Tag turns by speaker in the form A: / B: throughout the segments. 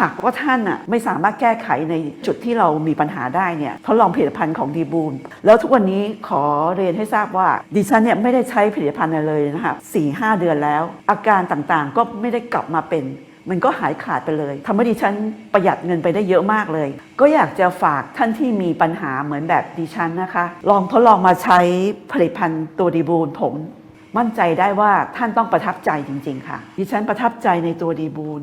A: หากว่าท่านอะไม่สามารถแก้ไขในจุดที่เรามีปัญหาได้เนี่ยทดลองผลิตภัณฑ์ของดีบูลแล้วทุกวันนี้ขอเรียนให้ทราบว่าดิฉันเนี่ยไม่ได้ใช้ผลิตภัณฑ์อะไรเลยนะคะสี่ห้าเดือนแล้ว อาการต่างๆก็ไม่ได้กลับมาเป็นมันก็หายขาดไปเลยทำให้ดิฉันประหยัดเงินไปได้เยอะมากเลย ก็อยากจะฝากท่านที่มีปัญหาเหมือนแบบดิฉันนะคะ ลองทดลองมาใช้ผลิตภัณฑ์ตัวดีบูลผมมั่นใจได้ว่าท่านต้องประทับใจจริง ๆ ค่ะ ดิฉันประทับใจในตัวดีบูล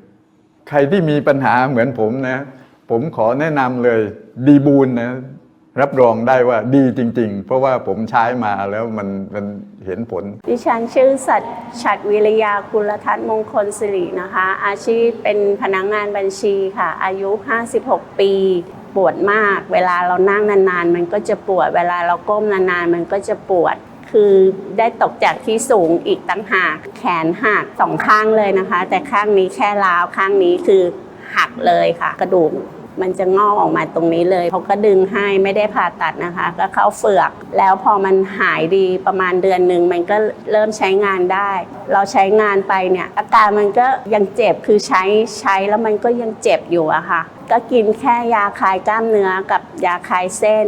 B: ใครที่มีปัญหาเหมือนผมนะ ผมขอแนะนำเลยดีบูลนะ รับรองได้ว่าดีจริง ๆ เพราะว่าผมใช้มาแล้วมันมันเห็นผล
C: ดิฉันชื่อสัตย์ฉัดวิริยากุลทัศน์มงคลสิรินะคะ อาชีพเป็นพนักงานบัญชีค่ะ อายุ 56 ปี ปวดมาก เวลาเรานั่งนานๆ มันก็จะปวด เวลาเราก้มนานๆ มันก็จะปวด คือได้ตกจากที่สูงอีกตั้งหาก แขนหักสองข้างเลยนะคะ แต่ข้างนี้แค่ร้าวข้างนี้คือหักเลยค่ะ กระดูกมันจะงอกออกมาตรงนี้เลยเขาก็ดึงให้ไม่ได้ผ่าตัดนะคะ ก็เข้าเฟือก แล้วพอมันหายดีประมาณเดือนหนึ่งมันก็เริ่มใช้งานได้ เราใช้งานไปเนี่ย อาการมันก็ยังเจ็บคือใช้ใช้แล้วมันก็ยังเจ็บอยู่อะค่ะ ก็กินแค่ยาคลายกล้ามเนื้อกับยาคลายเส้น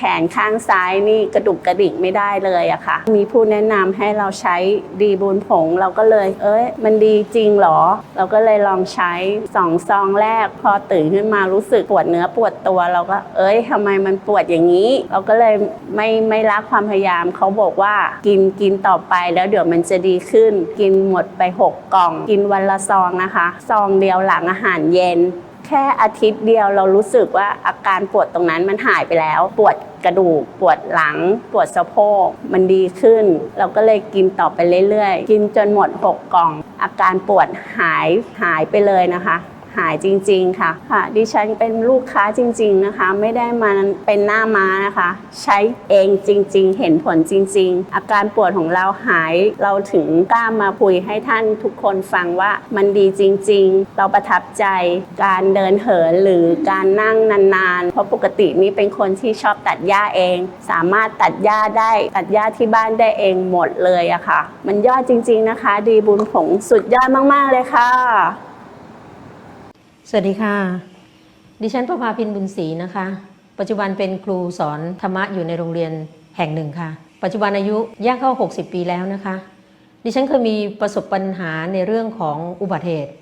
C: ขนข้างซ้ายนี่กระดุกกระดิกไม่ได้เลยอะค่ะ มีผู้แนะนำให้เราใช้ดีบูนผง เราก็เลย เอ้ย มันดีจริงเหรอ เราก็เลยลองใช้สองซองแรก พอตื่นขึ้นมารู้สึกปวดเนื้อปวดตัว เราก็ เอ้ยทำไมมันปวดอย่างนี้ เราก็เลยไม่ไม่รักความพยายามเขาบอกว่ากินกินต่อไปแล้วเดี๋ยวมันจะดีขึ้น กินหมดไปหกกล่อง กินวันละซองนะคะ ซองเดียวหลังอาหารเย็น แค่อาทิตย์เดียวเรารู้สึกว่าอาการปวดตรงนั้นมันหายไปแล้ว ปวดกระดูก ปวดหลัง ปวดสะโพกมันดีขึ้น เราก็เลยกินต่อไปเรื่อยๆ กินจนหมด 6 กล่อง อาการปวดหายหายไปเลยนะคะ หายจริง ๆ ค่ะค่ะ ดิฉันเป็นลูกค้าจริง ๆ นะคะ ไม่ได้มาเป็นหน้าม้านะคะ ใช้เองจริง ๆ เห็นผลจริง ๆ อาการปวดของเราหายเราถึงกล้ามาคุยให้ท่านทุกคนฟังว่ามันดีจริง ๆ เราประทับใจการเดินเหินหรือการนั่งนานๆ เพราะปกตินี่เป็นคนที่ชอบตัดหญ้าเอง สามารถตัดหญ้าได้ตัดหญ้าที่บ้านได้เองหมดเลยอะค่ะ มันยอดจริง ๆ นะคะ ดีบุญผงสุดยอดมากๆเลยค่ะ
D: สวัสดีค่ะ ดิฉันประภาพินบุญศรีนะคะ ปัจจุบันเป็นครูสอนธรรมะอยู่ในโรงเรียนแห่งหนึ่งค่ะ ปัจจุบันอายุย่างเข้า 60 ปีแล้วนะคะ ดิฉันเคยมีประสบปัญหาในเรื่องของอุบัติเหตุ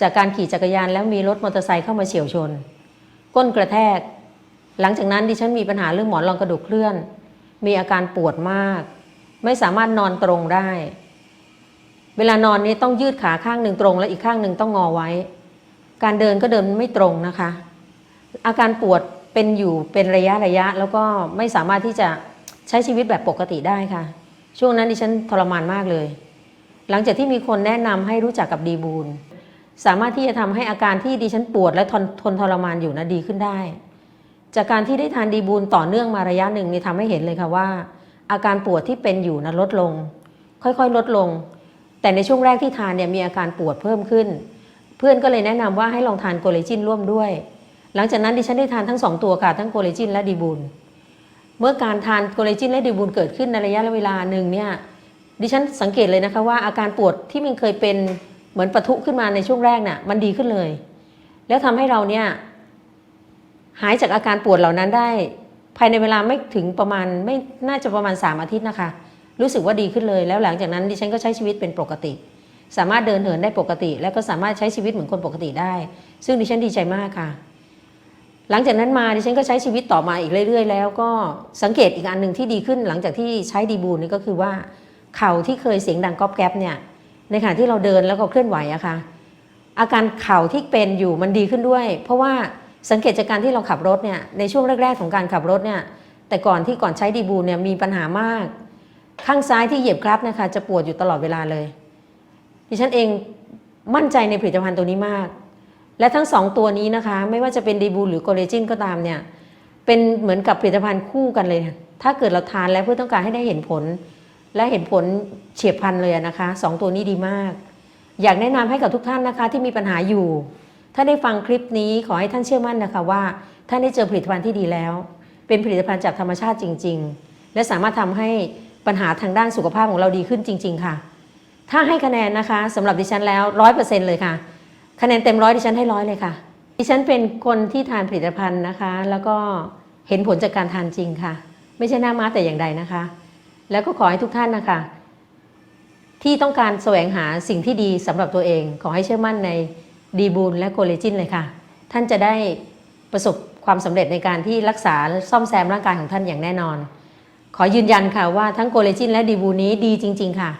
D: จากการขี่จักรยานแล้วมีรถมอเตอร์ไซค์เข้ามาเฉียวชน ก้นกระแทก หลังจากนั้นดิฉันมีปัญหาเรื่องหมอนรองกระดูกเคลื่อน มีอาการปวดมาก ไม่สามารถนอนตรงได้ เวลานอนนี้ต้องยืดขาข้างหนึ่งตรง และอีกข้างหนึ่งต้องงอไว้ การเดินก็เดินไม่ตรงนะคะ อาการปวดเป็นอยู่เป็นระยะระยะ แล้วก็ไม่สามารถที่จะใช้ชีวิตแบบปกติได้ค่ะ ช่วงนั้นดิฉันทรมานมากเลย หลังจากที่มีคนแนะนำให้รู้จักกับดีบูลสามารถที่จะทำให้อาการที่ดิฉันปวดและทนทนทรมานอยู่นะดีขึ้นได้ จากการที่ได้ทานดีบูลต่อเนื่องมาระยะหนึ่งนี่ทำให้เห็นเลยค่ะว่า อาการปวดที่เป็นอยู่นะลดลง ค่อยๆ ลดลง แต่ในช่วงแรกที่ทานเนี่ยมีอาการปวดเพิ่มขึ้น พื่อนก็เลยแนะนำว่าให้ลองทานโกเลจินร่วมด้วย หลังจากนั้นดิฉันได้ทานทั้งสองตัวค่ะ ทั้งโกเลจินและดีบูลเมื่อการทานโกเลจินและดีบูลเกิดขึ้นในระยะเวลาหนึ่งเนี่ยดิฉันสังเกตเลยนะคะว่าอาการปวดที่มันเคยเป็นเหมือนปะทุขึ้นมาในช่วงแรกน่ะมันดีขึ้นเลย แล้วทำให้เราเนี่ยหายจากอาการปวดเหล่านั้นได้ ภายในเวลาไม่ถึงประมาณไม่น่าจะประมาณ 3 อาทิตย์นะคะ รู้สึกว่าดีขึ้นเลย แล้วหลังจากนั้นดิฉันก็ใช้ชีวิตเป็นปกติ สามารถเดินเหินได้ปกติ และก็สามารถใช้ชีวิตเหมือนคนปกติได้ ซึ่งดิฉันดีใจมากค่ะ หลังจากนั้นมาดิฉันก็ใช้ชีวิตต่อมาอีกเรื่อย ๆ แล้วก็สังเกตอีกอันหนึ่งที่ดีขึ้น หลังจากที่ใช้ดีบูลนี่ก็คือว่าเข่าที่เคยเสียงดังก๊อบแก๊บเนี่ยในขณะที่เราเดินแล้วก็เคลื่อนไหวอะค่ะอาการเข่าที่เป็นอยู่มันดีขึ้นด้วย เพราะว่าสังเกตจากการที่เราขับรถเนี่ยในช่วงแรก ๆ ของการขับรถเนี่ยแต่ก่อนที่ก่อนใช้ดีบูลเนี่ยมีปัญหามาก ข้างซ้ายที่เหยียบคลัตช์นะคะจะปวดอยู่ตลอดเวลาเลย ดิฉันเองมั่นใจในผลิตภัณฑ์ตัวนี้มาก และทั้งสองตัวนี้นะคะ ไม่ว่าจะเป็นดีบูลหรือโกเลจินก็ตามเนี่ย เป็นเหมือนกับผลิตภัณฑ์คู่กันเลย ถ้าเกิดเราทานแล้วเพื่อต้องการให้ได้เห็นผล และเห็นผลเฉียบพลันเลยนะคะสองตัวนี้ดีมาก อยากแนะนำให้กับทุกท่านนะคะ ที่มีปัญหาอยู่ ถ้าได้ฟังคลิปนี้ขอให้ท่านเชื่อมั่นนะคะว่าท่านได้เจอผลิตภัณฑ์ที่ดีแล้ว เป็นผลิตภัณฑ์จากธรรมชาติจริง ๆ และสามารถทำให้ปัญหาทางด้านสุขภาพของเราดีขึ้นจริง ๆ ค่ะ ถ้าให้คะแนนนะคะสำหรับดิฉันแล้วร้อยเปอร์เซ็นต์เลยค่ะ คะแนนเต็มร้อยดิฉันให้ร้อยเลยค่ะ ดิฉันเป็นคนที่ทานผลิตภัณฑ์นะคะ แล้วก็เห็นผลจากการทานจริงค่ะ ไม่ใช่หน้าม้าแต่อย่างใดนะคะ แล้วก็ขอให้ทุกท่านนะคะ ที่ต้องการแสวงหาสิ่งที่ดีสำหรับตัวเอง ขอให้เชื่อมั่นในดีบูลและโกเลจินเลยค่ะ ท่านจะได้ประสบความสำเร็จในการที่รักษาซ่อมแซมร่างกายของท่านอย่างแน่นอน ขอยืนยันค่ะว่าทั้งโกเลจินและดีบูลนี้ดีจริง ๆ ค่ะ